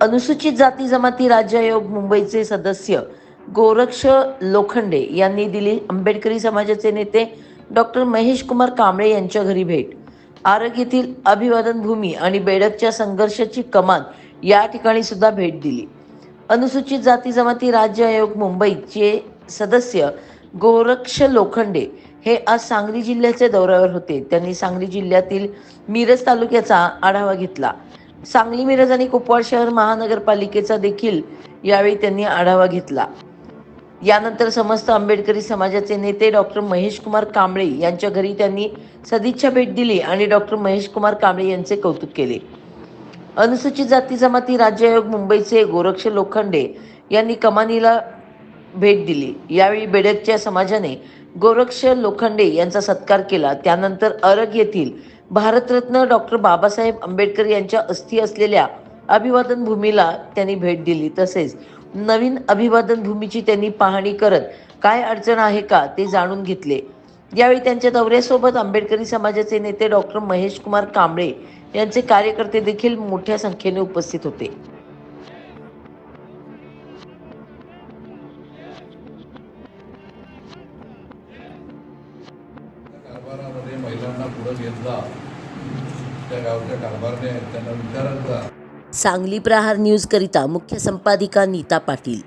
अनुसूचित जाती जमाती राज्य आयोग मुंबईचे सदस्य गोरक्ष लोखंडे यांनी दिली आंबेडकरी समाजाचे नेते डॉक्टर महेश कुमार कांबळे यांच्या घरी भेट. आरग येथील अभिवादन भूमी आणि बेडकच्या संघर्षाची कमान या ठिकाणी सुद्धा भेट दिली. अनुसूचित जाती जमाती राज्य आयोग मुंबईचे सदस्य गोरक्ष लोखंडे हे आज सांगली जिल्ह्याच्या दौऱ्यावर होते. त्यांनी सांगली जिल्ह्यातील मिरज तालुक्याचा आढावा घेतला. सांगली मिरज आणि कुपवाड शहर महानगरपालिकेचा देखील यावेळी त्यांनी आढावा घेतला. यानंतर समस्त आंबेडकरी समाजाचे नेते डॉक्टर महेश कुमार कांबळे यांच्या घरी त्यांनी सदिच्छा भेट दिली आणि डॉक्टर महेश कुमार कांबळे यांचे कौतुक केले. अनुसूचित जाती जमाती राज्य आयोग मुंबईचे गोरक्ष लोखंडे यांनी कमानीला भेट दिली. यावेळी बेडकच्या समाजाने गोरक्ष लोखंडे यांचा सत्कार केला. त्यानंतर अरग येथील भारतरत्न डॉक्टर बाबासाहेब आंबेडकर यांच्या अस्थी असलेल्या अभिवादन भूमीला त्यांनी भेट दिली. तसेच नवीन अभिवादन भूमीची त्यांनी पाहणी करत काय अडचण आहे का ते जाणून घेतले. यावेळी त्यांच्या दौऱ्यासोबत आंबेडकरी समाजाचे नेते डॉक्टर महेश कुमार कांबळे यांचे कार्यकर्ते देखील मोठ्या संख्येने उपस्थित होते. कारभारामध्ये महिलांना पुढे घेतला त्या गावच्या कारभारने त्यांना विचारत सांगली प्रहार न्यूज करिता मुख्य संपादिका नीता पाटील.